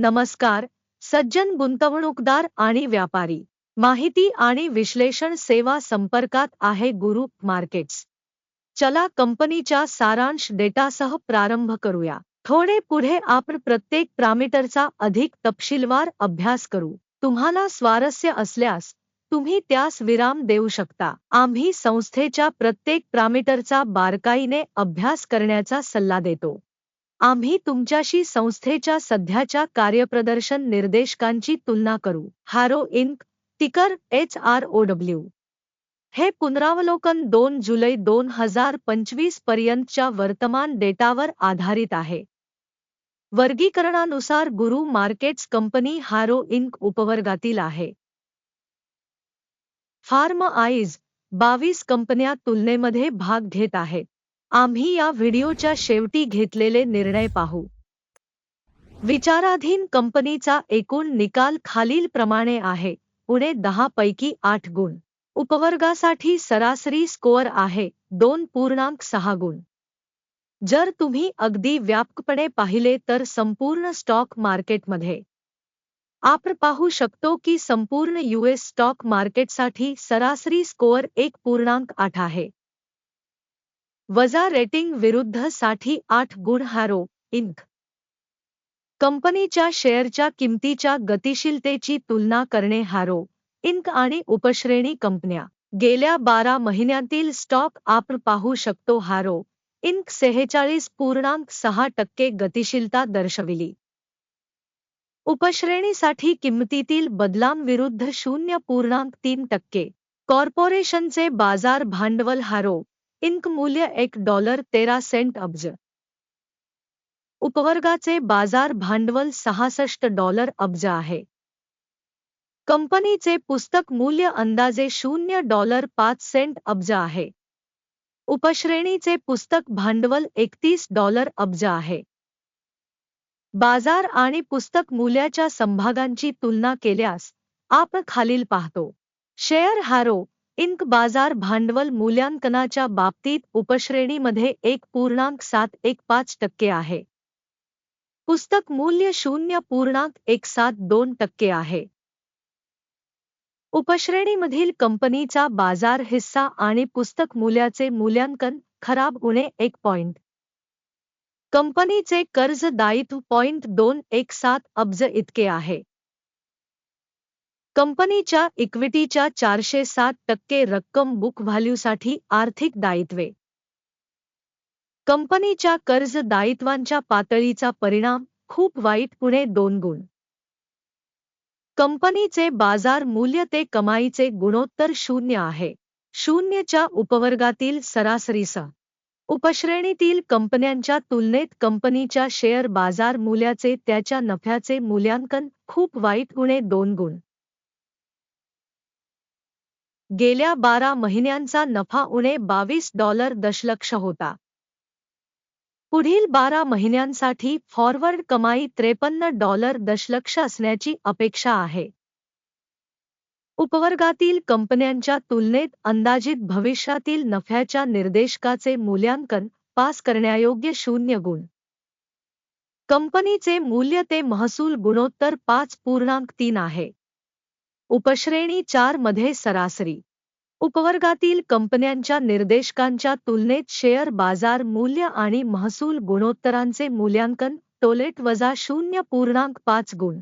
नमस्कार सज्जन गुंतवणूकदार आणि व्यापारी. माहिती आणि विश्लेषण सेवा संपर्कात आहे गुरु मार्केट्स. चला कंपनीच्या सारांश डेटासह प्रारंभ करूया. थोडे पुढे आपण प्रत्येक प्रामीटरचा अधिक तपशीलवार अभ्यास करू. तुम्हाला स्वारस्य असल्यास तुम्ही त्यास विराम देऊ शकता. आम्ही संस्थेच्या प्रत्येक प्रामीटरचा बारकाईने अभ्यास करण्याचा सल्ला देतो. आम्ही तुमच्याशी संस्थेच्या सध्याच्या कार्यप्रदर्शन निर्देशकांची तुलना करू. Harrow Inc ticker H R O W. हे पुनरावलोकन दोन जुलै दोन हजार पंचवीस पर्यंतच्या वर्तमान डेटावर आधारित आहे. वर्गीकरणानुसार Guru markets company Harrow Inc उपवर्गातील आहे. फार्म आईज बावीस कंपन्या तुलनेमध्ये भाग घेत आहेत आम्ही या व्हिडिओच्या शेवटी घेतलेले निर्णय पाहू. विचाराधीन कंपनीचा एकूण निकाल खालीलप्रमाणे आहे. उणे दहा पैकी आठ गुण. उपवर्गासाठी सरासरी स्कोअर आहे. दोन पूर्णांक सहा गुण. जर तुम्ही अगदी व्यापकपणे पाहिले तर संपूर्ण स्टॉक मार्केटमध्ये. आपण पाहू शकतो की संपूर्ण यूएस स्टॉक मार्केटसाठी सरासरी स्कोअर एक पूर्णांक आठ आहे. वजा रेटिंग विरुद्धसाठी आठ गुण हॅरो इंक. कंपनीच्या शेअरच्या किमतीच्या गतिशीलतेची तुलना करणे हॅरो इंक आणि उपश्रेणी कंपन्या. गेल्या बारा महिन्यातील स्टॉक आपण पाहू शकतो हॅरो इंक सेहेचाळीस पूर्णांक सहा टक्के गतिशीलता दर्शविली. उपश्रेणीसाठी किंमतीतील बदलांविरुद्ध शून्य पूर्णांक तीन टक्के. कॉर्पोरेशनचे बाजार भांडवल हॅरो इंक मूल्य एक डॉलर तेरा सेंट अब्ज. उपवर्गाचे बाजार भांडवल सहासष्ट डॉलर अब्ज आहे. कंपनीचे पुस्तक मूल्य अंदाजे शून्य डॉलर पाच सेंट अब्ज आहे. उपश्रेणीचे पुस्तक भांडवल एकतीस डॉलर अब्ज आहे. बाजार आणि पुस्तक मूल्याच्या संभागांची तुलना केल्यास आपण खालील पाहतो. शेअर हॅरो इंक बाजार भांडवल मूल्यांकनाच्या बाबतीत उपश्रेणीमध्ये एक पूर्णांक सात एक पाच टक्के आहे. पुस्तक मूल्य शून्य पूर्णांक एक सात दोन टक्के आहे. उपश्रेणीमधील कंपनीचा बाजार हिस्सा आणि पुस्तक मूल्याचे मूल्यांकन खराब उणे एक पॉइंट. कंपनीचे कर्ज दायित्व पॉइंट दोन एक सात अब्ज इतके आहे. कंपनीच्या इक्विटीच्या चारशे सात टक्के रक्कम बुक व्हॅल्यूसाठी आर्थिक दायित्वे. कंपनीच्या कर्ज दायित्वांच्या पातळीचा परिणाम खूप वाईट पुणे दोन गुण. कंपनीचे बाजार मूल्य ते कमाईचे गुणोत्तर शून्य आहे. शून्यच्या उपवर्गातील सरासरीसह उपश्रेणीतील कंपन्यांच्या तुलनेत कंपनीच्या शेअर बाजार मूल्याचे त्याच्या नफ्याचे मूल्यांकन खूप वाईट गुणे दोन गुण. गेल्या बारा महिन्यांचा नफा उणे बावीस डॉलर दशलक्ष होता. पुढील बारा महिन्यांसाठी फॉरवर्ड कमाई त्रेपन्न डॉलर दशलक्ष असण्याची अपेक्षा आहे. उपवर्गातील कंपन्यांच्या तुलनेत अंदाजित भविष्यातील नफ्याच्या निर्देशकाचे मूल्यांकन पास करण्यायोग्य शून्य गुण. कंपनीचे मूल्य ते महसूल गुणोत्तर पाच पूर्णांक तीन आहे. उपश्रेणी चारमध्ये सरासरी. उपवर्गातील कंपन्यांच्या निर्देशकांच्या तुलनेत शेअर बाजार मूल्य आणि महसूल गुणोत्तरांचे मूल्यांकन टोलेट वजा शून्य पूर्णांक पाच गुण.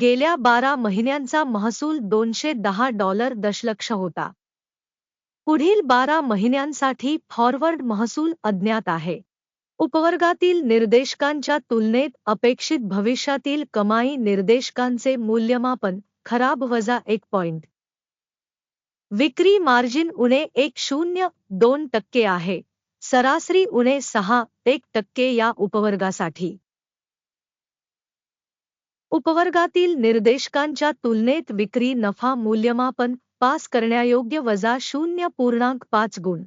गेल्या बारा महिन्यांचा महसूल दोनशे दहा डॉलर दशलक्ष होता. पुढील बारा महिन्यांसाठी फॉरवर्ड महसूल अज्ञात आहे. उपवर्गातील निर्देशकांच्या तुलनेत अपेक्षित भविष्यातील कमाई निर्देशकांचे मूल्यमापन खराब वजा एक पॉइंट विक्री मार्जिन उणे एक शून्य दोन टक्के आहे. सरासरी उणे सहा, एक टक्के या उपवर्गासाठी. उपवर्गातील निर्देशकांच्या तुलनेत विक्री नफा मूल्यमापन पास करण्यायोग्य वजा शून्य पूर्णांक पाच गुण.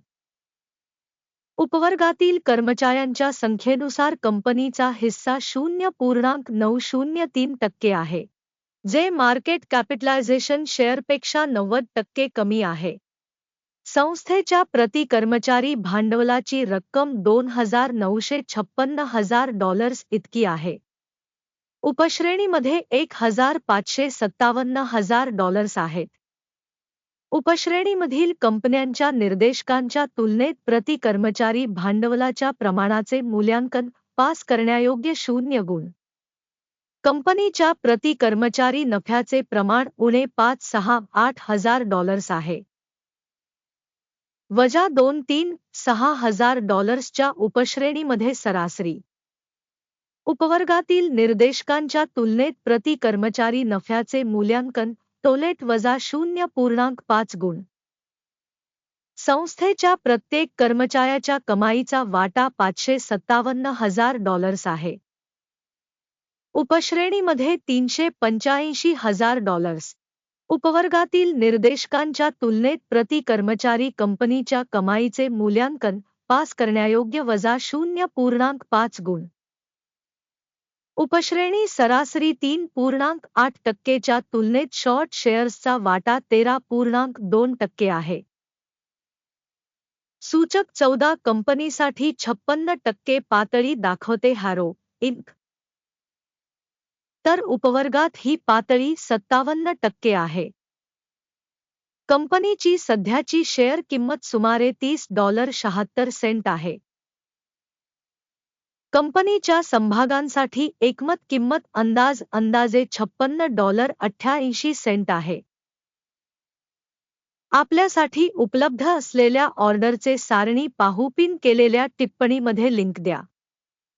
उपवर्गातील कर्मचाऱ्यांच्या संख्येनुसार कंपनीचा हिस्सा शून्य पूर्णांक नऊ शून्य तीन टक्के आहे. जे मार्केट कॅपिटलायझेशन शेअरपेक्षा नव्वद टक्के कमी आहे. संस्थेच्या प्रति कर्मचारी भांडवलाची रक्कम दोन हजार नऊशे छप्पन्न हजार डॉलर्स इतकी आहे. उपश्रेणीमध्ये एक हजार पाचशे सत्तावन्न हजार डॉलर्स आहेत. उपश्रेणीमधील कंपन्यांच्या निर्देशकांच्या तुलनेत प्रति कर्मचारी भांडवलाच्या प्रमाणाचे मूल्यांकन पास करण्यायोग्य शून्य गुण. कंपनीच्या प्रति कर्मचारी नफ्याचे प्रमाण उणे पाच सहा आठ हजार डॉलर्स आहे. वजा दोन तीन सहा हजार डॉलर्सच्या उपश्रेणीमध्ये सरासरी. उपवर्गातील निर्देशकांच्या तुलनेत प्रति कर्मचारी नफ्याचे मूल्यांकन टोलेट वजा शून्य पूर्णांक पाच गुण. संस्थेच्या प्रत्येक कर्मचाऱ्याच्या कमाईचा वाटा पाचशे सत्तावन्न हजार डॉलर्स आहे. उपश्रेणीमध्ये तीनशे पंच्याऐंशी हजार डॉलर्स उपवर्गातील निर्देशकांच्या तुलनेत प्रति कर्मचारी कंपनीच्या कमाईचे मूल्यांकन पास करण्यायोग्य वजा शून्य पूर्णांक पाच गुण. उपश्रेणी सरासरी तीन पूर्णांक आठ टक्केच्या तुलनेत शॉर्ट शेअर्सचा वाटा तेरा पूर्णांक दोन टक्के आहे. सूचक चौदा कंपनीसाठी छप्पन्न टक्के पातळी दाखवते हॅरो इंक तर उपवर्गात ही पातळी सत्तावन्न टक्के आहे. कंपनीची सध्याची शेअर किंमत सुमारे तीस डॉलर शहात्तर सेंट आहे. कंपनीच्या संभागांसाठी एकमत किंमत अंदाज अंदाजे छप्पन्न डॉलर अठ्ठ्याऐंशी सेंट आहे. आपल्यासाठी उपलब्ध असलेल्या ऑर्डरचे सारणी पाहू पिन केलेल्या टिप्पणीमध्ये लिंक द्या.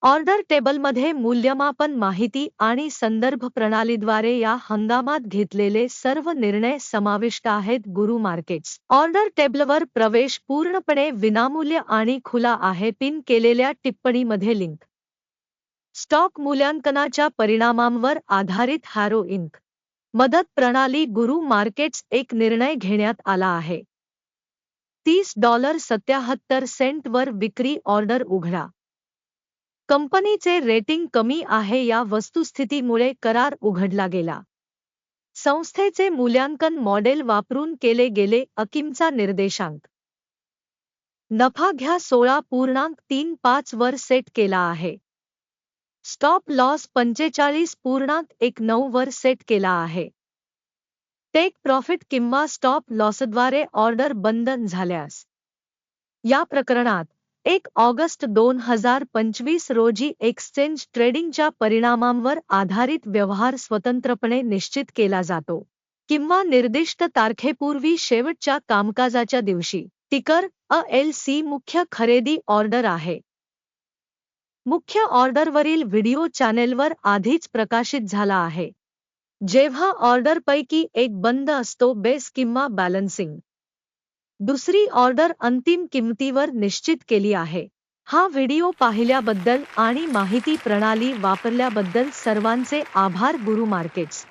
ऑर्डर टेबलमध्ये मूल्यमापन माहिती आणि संदर्भ प्रणालीद्वारे या हंगामात घेतलेले सर्व निर्णय समाविष्ट आहेत गुरु मार्केट्स. ऑर्डर टेबलवर प्रवेश पूर्णपणे विनामूल्य आणि खुला आहे पिन केलेल्या टिप्पणीमध्ये लिंक. स्टॉक मूल्यांकनाच्या परिणामांवर आधारित हॅरो इंक. मदत प्रणाली गुरु मार्केट्स एक निर्णय घेण्यात आला आहे. तीस डॉलर सत्याहत्तर सेंटवर विक्री ऑर्डर उघडा. कंपनीचे रेटिंग कमी आहे या वस्तुस्थितीमुळे करार उघडला गेला. संस्थेचे मूल्यांकन मॉडेल वापरून केले गेले अकिमचा निर्देशांक. नफा घ्या सोळा पूर्णांक तीन पाच वर सेट केला आहे. स्टॉप लॉस पंचेचाळीस पूर्णांक एक नऊ वर सेट केला आहे. टेक प्रॉफिट किंवा स्टॉप लॉसद्वारे ऑर्डर बंद झाल्यास. या प्रकरणात एक ऑगस्ट दोन हजार पंचवीस रोजी एक्सचेंज ट्रेडिंगच्या परिणामांवर आधारित व्यवहार स्वतंत्रपणे निश्चित केला जातो. किंवा निर्दिष्ट तारखेपूर्वी शेवटच्या कामकाजाच्या दिवशी. टिकर अ एल सी मुख्य खरेदी ऑर्डर आहे. मुख्य ऑर्डरवरील व्हिडिओ चॅनेलवर आधीच प्रकाशित झाला आहे. जेव्हा ऑर्डरपैकी एक बंद असतो बेस किंवा बॅलन्सिंग. दुसरी ऑर्डर अंतिम किंमतीवर निश्चित केली आहे. हा व्हिडिओ पाहिल्याबद्दल आणि माहिती प्रणाली वापरल्याबद्दल सर्वांचे आभार गुरु मार्केट्स